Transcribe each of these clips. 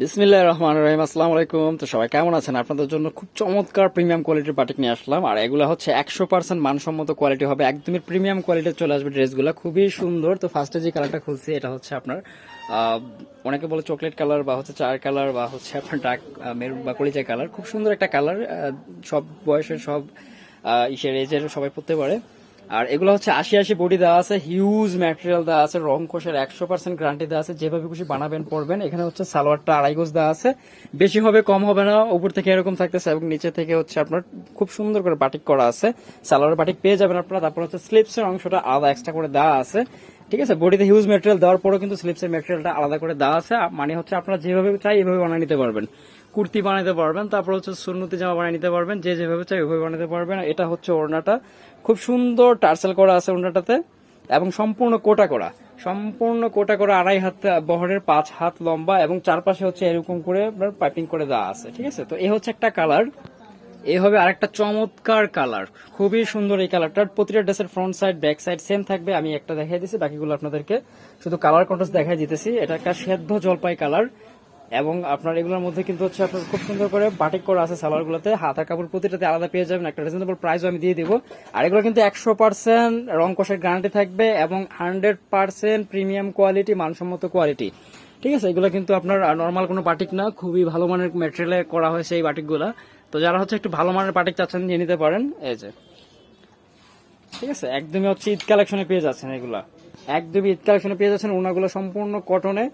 বিসমিল্লাহ রহমান রহিম, আসসালামু আলাইকুম। তো সবাই কেমন আছেন? আপনাদের জন্য খুব চমৎকার প্রিমিয়াম কোয়ালিটির বাটিক নিয়ে আসলাম। আর এগুলো হচ্ছে একশো পার্সেন্ট মানসম্মত কোয়ালিটি হবে। একদমই প্রিমিয়াম কোয়ালিটির চলে আসবে ড্রেসগুলো। খুবই সুন্দর। তো ফার্স্টে যে কালারটা খুলছি, এটা হচ্ছে আপনার অনেকে বলে চকলেট কালার বা হচ্ছে চার কালার বা হচ্ছে আপনার ডার্ক মেরুন বা কলিজা কালার। খুব সুন্দর একটা কালার সব বয়সের সব ইসের এজের সবাই পড়তে পারে। আর এগুলো হচ্ছে আশি আশি বডি দেওয়া আছে হিউজ ম্যাটেরিয়াল দেওয়া আছে, রং কোষের একশো পার্সেন্ট গ্যারান্টি দেওয়া আছে, যেভাবে খুশি বানাবেন পড়বেন এখানে হচ্ছে সালোয়ারটা আড়াই গোজ দেওয়া আছে। বেশি হবে, কম হবে না, উপর থেকে এরকম থাকতেছে এবং নিচে থেকে হচ্ছে আপনার খুব সুন্দর করে বাটিক করা আছে। সালোয়ার বাটিক পেয়ে যাবেন আপনারা, তারপর হচ্ছে স্লিপসের অংশটা আলাদা এক্সট্রা করে দেওয়া আছে। ঠিক আছে বডিতে হিউজ ম্যাটেরিয়াল দেওয়ার পরেও কিন্তু স্লিপসের ম্যাটেরিয়ালটা আলাদা করে দেওয়া আছে। মানে হচ্ছে আপনারা যেভাবে চাই, এভাবে বানিয়ে নিতে পারবেন। কুর্তি বানাতে পারবেন, তারপর হচ্ছে সুন্নতি জামা বানিয়ে নিতে পারবেন, যে যেভাবে চাই ওইভাবে বানাতে পারবেন। এটা হচ্ছে ওড়নাটা। খুব সুন্দর টার্সেল করা আছে ওড়নাটাতে, এবং সম্পূর্ণ কোটা করা। সম্পূর্ণ কোটা করা আড়াই হাত, বহরের পাঁচ হাত লম্বা, এবং চারপাশে হচ্ছে এরকম করে পাইপিং করে দেওয়া আছে, ঠিক আছে? তো এই হচ্ছে একটা কালার এই হবে আরেকটা চমৎকার কালার খুবই সুন্দর এই কালারটা প্রতিটা ড্রেসের front side back side same থাকবে। আমি একটা দেখাই দিচ্ছি বাকিগুলো আপনাদেরকে। শুধু কালার কন্ট্রাস্ট দেখাই দিতেছি। এটা একটা সেদ্ধ জলপাই কালার এবং আপনার এগুলোর মধ্যে কিন্তু হচ্ছে আপনার খুব সুন্দর করে বাটিক করা আছে সালোয়ার গুলোতে। হাতার কাপড় প্রতিটাতে আলাদা পেয়ে যাবেন, একটা রিজনেবল প্রাইসও আমি দিয়ে দিব। আর এগুলো কিন্তু একশো পার্সেন্ট রং কষের গ্যারান্টি থাকবে এবং হান্ড্রেড পার্সেন্ট প্রিমিয়াম কোয়ালিটি মানসম্মত কোয়ালিটি ঠিক আছে, এগুলো কিন্তু আপনার নর্মাল কোনো বাটিক না, খুবই ভালো মানের ম্যাটেরিয়ালে করা হয়েছে এই বাটিকগুলা তো যারা হচ্ছে একটু ভালো মানের বাটিক চাচ্ছেন, নিয়ে নিতে পারেন। এই যে। ঠিক আছে, একদমই হচ্ছে ঈদ কালেকশনে পেয়ে যাচ্ছেন এগুলা। একদমই ঈদ কালেকশনে পেয়ে যাচ্ছেন ওনাগুলো সম্পূর্ণ কটনে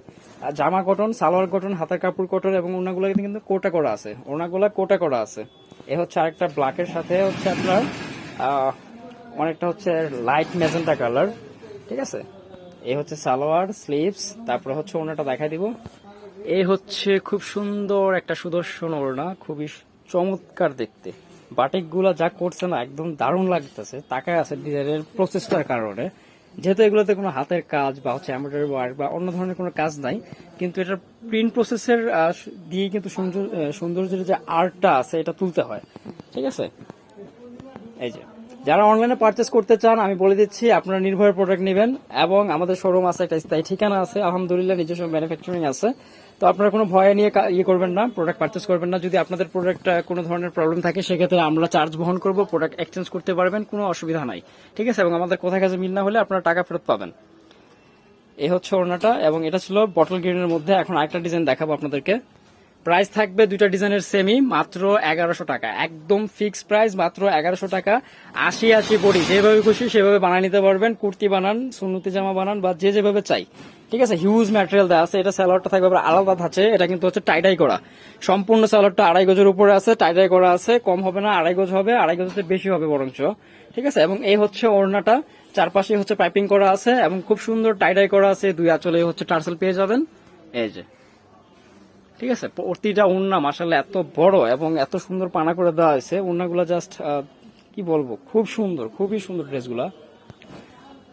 জামা কটন, সালোয়ার কটন, হাতের কাপড় কটন এবং ওনাগুলো কিন্তু কোটা করা আছে। ওনাগুলো কোটা করা আছে। এ হচ্ছে আরেকটা ব্ল্যাকের সাথে হচ্ছে আপনার অনেকটা হচ্ছে লাইট মেজেন্টা কালার, ঠিক আছে? এই হচ্ছে সালোয়ার, স্লিভস, তারপরে হচ্ছে ওনাটা দেখাই দিব। এই হচ্ছে খুব সুন্দর একটা সুদর্শন ওড়না, খুবই চমৎকার দেখতে। বাটিকগুলা যা করছে না, একদম দারুণ লাগতেছে। তাকায় আছে ডিজাইনের প্রচেষ্টার কারণে। যেহেতু এগুলোতে কোনো হাতের কাজ বা হচ্ছে এমব্রয়ডারি ওয়ার্ক বা অন্য ধরনের কোনো কাজ নাই, কিন্তু এটার প্রিন্ট প্রসেসের দিয়ে কিন্তু সৌন্দর্য সৌন্দর্যের যে আর্টটা আছে, এটা তুলতে হয়। ঠিক আছে? এই যে। যারা অনলাইনে পারচেস করতে চান, আমি বলে দিচ্ছি, আপনারা নির্ভয়ের প্রোডাক্ট নেবেন এবং আমাদের শোরুম আছে, একটা স্থায়ী ঠিকানা আছে, আলহামদুলিল্লাহ নিজস্ব ম্যানুফ্যাকচারিং আছে। তো আপনারা কোনো ভয় নিয়ে ইয়ে করবেন না প্রোডাক্ট পারচেস করবেন না। যদি আপনাদের প্রোডাক্ট কোনো ধরনের প্রবলেম থাকে, সেক্ষেত্রে আমরা চার্জ বহন করব প্রোডাক্ট এক্সচেঞ্জ করতে পারবেন, কোনো অসুবিধা নাই। ঠিক আছে? এবং আমাদের কোথায় কাছে মিল না হলে আপনারা টাকা ফেরত পাবেন। এই হচ্ছে ওড়নাটা, এবং এটা ছিল বটল গ্রিনের মধ্যে। এখন আরেকটা ডিজাইন দেখাবো আপনাদেরকে। প্রাইস থাকবে দুইটা ডিজাইনের সেমি মাত্র এগারোশো টাকা। একদম ফিক্স প্রাইস মাত্র এগারোশো টাকা। আশি আশি বডি, যেভাবে খুশি সেভাবে বানিয়ে নিতে পারবেন। কুর্তি বানান, সুন্নতি জামা বানান, বা যে যেভাবে চাই। ঠিক আছে? হিউজ ম্যাটেরিয়াল দেওয়া আছে। এটা স্যালোয়ারটা থাকবে আবার আলাদা আছে এটা কিন্তু হচ্ছে টাইডাই করা। সম্পূর্ণ স্যালোয়ারটা আড়াই গজের উপরে আছে টাইডাই করা আছে। কম হবে না, আড়াই গজ হবে, আড়াই গজের বেশি হবে বরঞ্চ। ঠিক আছে? এবং এই হচ্ছে ওড়নাটা। চারপাশে হচ্ছে পাইপিং করা আছে এবং খুব সুন্দর টাইডাই করা আছে। দুই আঁচলে হচ্ছে টার্সেল পেয়ে যাবেন। এই যে। ঠিক আছে? প্রতিটা উন্না মাসাল্লাহ এত বড় এবং এত সুন্দর পানা করে দেওয়া হয়েছে। উন্নাগুলো জাস্ট কি বলব? খুব সুন্দর, খুবই সুন্দর ড্রেসগুলা।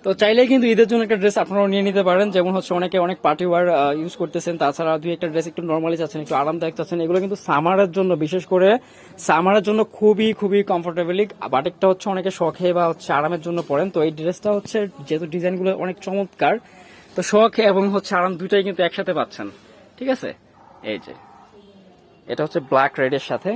তো চাইলে কিন্তু ঈদের জন্য একটা ড্রেস আপনারা নিয়ে নিতে পারেন। যেমন হচ্ছে অনেকে অনেক পার্টি ওয়ার ইউজ করতেছেন। তাছাড়া দুই একটা ড্রেস একটু নর্মালি চাচ্ছেন, একটু আরামদায়ক চাচ্ছেন। এগুলো কিন্তু সামারের জন্য, বিশেষ করে সামারের জন্য খুবই খুবই কমফোর্টেবলি বাটিকটা হচ্ছে অনেকে শখে বা হচ্ছে আরামের জন্য পরেন। তো এই ড্রেসটা হচ্ছে যেহেতু ডিজাইনগুলো অনেক চমৎকার, তো শখ এবং হচ্ছে আরাম দুইটাই কিন্তু একসাথে পাচ্ছেন। ঠিক আছে? এই যে। এটা হচ্ছে ব্ল্যাক রেডের সাথে।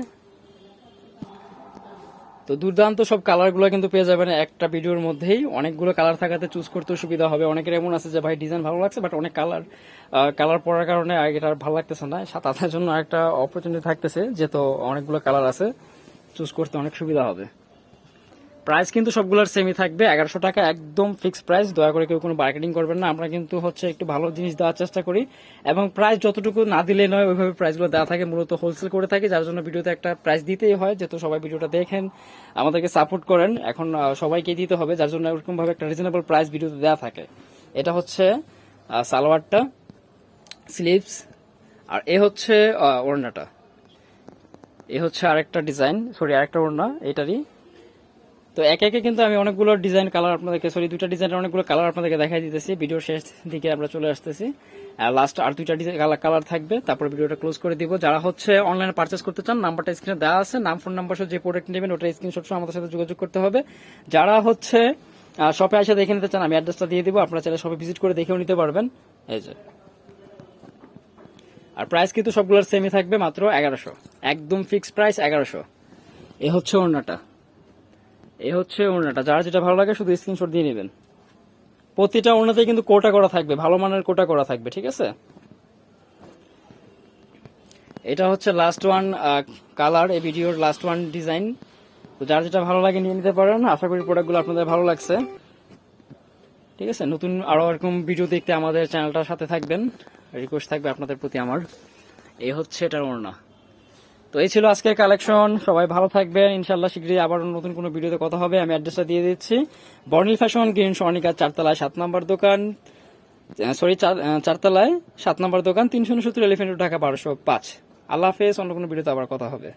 তো দুর্দান্ত সব কালারগুলো কিন্তু পেয়ে যাবেন একটা ভিডিওর মধ্যেই। অনেকগুলো কালার থাকাতে চুজ করতে সুবিধা হবে। অনেকের এমন আছে যে, ভাই ডিজাইন ভালো লাগছে বাট অনেক কালার কালার পড়ার কারণে এটা ভালো লাগতেছে না। তাদের জন্য একটা অপরচুনিটি থাকতেছে যেহেতু অনেকগুলো কালার আছে চুজ করতে অনেক সুবিধা হবে। প্রাইস কিন্তু সবগুলোর সেমই থাকবে। এগারোশো টাকা একদম ফিক্স প্রাইস দয়া করে কেউ কোনো মার্কেটিং করবেন না। আমরা কিন্তু হচ্ছে একটু ভালো জিনিস দেওয়ার চেষ্টা করি। এবং প্রাইস যতটুকু না দিলে নয়, ওইভাবে প্রাইসগুলো দেওয়া থাকে। মূলত হোলসেল করে থাকি। যার জন্য ভিডিওতে একটা প্রাইস দিতেই হয়, যেহেতু সবাই ভিডিওটা দেখেন, আমাদেরকে সাপোর্ট করেন। এখন সবাইকে দিতে হবে, যার জন্য এরকম ভাবে একটা রিজনেবল প্রাইস ভিডিওতে দেওয়া থাকে। এটা হচ্ছে সালোয়ারটা স্লিভস আর এ হচ্ছে ওড়নাটা। এ হচ্ছে আরেকটা ডিজাইন সরি আরেকটা ওড়না। এটারই তো একে একে কিন্তু আমি অনেকগুলো ডিজাইন কালার আপনাদেরকে সরি দুইটা ডিজাইনের অনেকগুলো কালার আপনাদেরকে দেখাই দিতেছি। ভিডিওর শেষ দিকে আমরা চলে আসতেছি। লাস্ট আর দুইটা ডিজাইন কালার থাকবে। তারপর ভিডিওটা ক্লোজ করে দিব। যারা হচ্ছে অনলাইনে পার্চেস করতে চান, নাম্বারটা স্ক্রিনে দেওয়া আছে। নাম ফোন নাম্বার সহ যে প্রোডাক্ট নেবেন ওটা স্ক্রিনশট সহ আমাদের সাথে যোগাযোগ করতে হবে। যারা হচ্ছে শপে এসে দেখে নিতে চান, আমি অ্যাড্রেসটা দিয়ে দিব। আপনারা চাইলে শপে ভিজিট করে দেখেও নিতে পারবেন। এই যে। আর প্রাইস কিন্তু সবগুলোর সেমই থাকবে মাত্র এগারোশো। একদম ফিক্সড প্রাইস এগারোশো। এ হচ্ছে ওড়নাটা। এ হচ্ছে ওড়নাটা। যার যেটা ভালো লাগে শুধু স্ক্রিনশট দিয়ে নেবেন। প্রতিটা ওড়নাতেই কিন্তু কোটা করা থাকবে, ভালো মানের কোটা করা থাকবে, ঠিক আছে? এটা হচ্ছে লাস্ট ওয়ান কালার এই ভিডিওর লাস্ট ওয়ান ডিজাইন তো যার যেটা ভালো লাগে নিয়ে নিতে পারেন। আশা করি প্রোডাক্টগুলো আপনাদের ভালো লাগছে। ঠিক আছে? নতুন আরও এরকম ভিডিও দেখতে আমাদের চ্যানেলটার সাথে থাকবেন। রিকোয়েস্ট থাকবে আপনাদের প্রতি আমার। এই হচ্ছে এটার ওড়না। তো এই ছিল আজকের কালেকশন সবাই ভালো থাকবেন। ইনশাল্লাহ শীঘ্রই আবার নতুন কোনো ভিডিওতে কথা হবে। আমি অ্যাড্রেসটা দিয়ে দিচ্ছি। বর্নিল ফ্যাশন গ্রিন স্বর্ণিকা চারতলায় সাত নম্বর দোকান। সরি চারতলায় সাত নম্বর দোকান, তিনশো উনসত্তর এলিফেন্ট ঢাকা বারোশো পাঁচ। আল্লাহ হাফেজ। অন্য কোনো ভিডিওতে আবার কথা হবে।